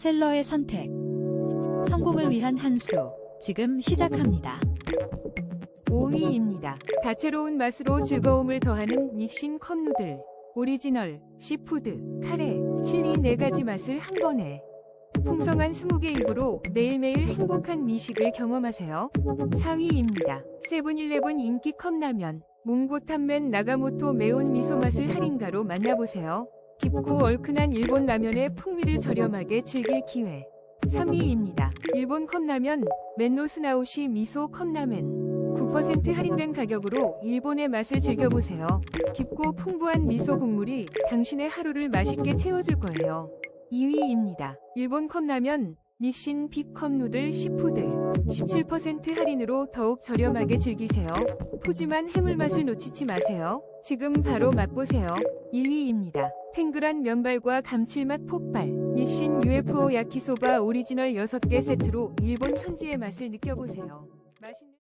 셀러의 선택. 성공을 위한 한 수. 지금 시작합니다. 5위입니다. 다채로운 맛으로 즐거움을 더하는 닉신 컵 누들. 오리지널, 시푸드, 카레, 칠리 네 가지 맛을 한 번에. 풍성한 20개 입으로 매일매일 행복한 미식을 경험하세요. 4위입니다. 세븐일레븐 인기 컵라면. 몽고탄면 나가모토 매운 미소 맛을 할인가로 만나보세요. 깊고 얼큰한 일본 라면의 풍미를 저렴하게 즐길 기회. 3위입니다. 일본 컵라면 맨노스나우시 미소 컵라멘 9% 할인된 가격으로 일본의 맛을 즐겨보세요. 깊고 풍부한 미소 국물이 당신의 하루를 맛있게 채워줄 거예요. 2위입니다. 일본 컵라면 니신 빅컵 누들 시푸드 17% 할인으로 더욱 저렴하게 즐기세요. 푸짐한 해물 맛을 놓치지 마세요. 지금 바로 맛보세요. 1위입니다. 탱글한 면발과 감칠맛 폭발 니신 UFO 야키소바 오리지널 6개 세트로 일본 현지의 맛을 느껴보세요. 맛있는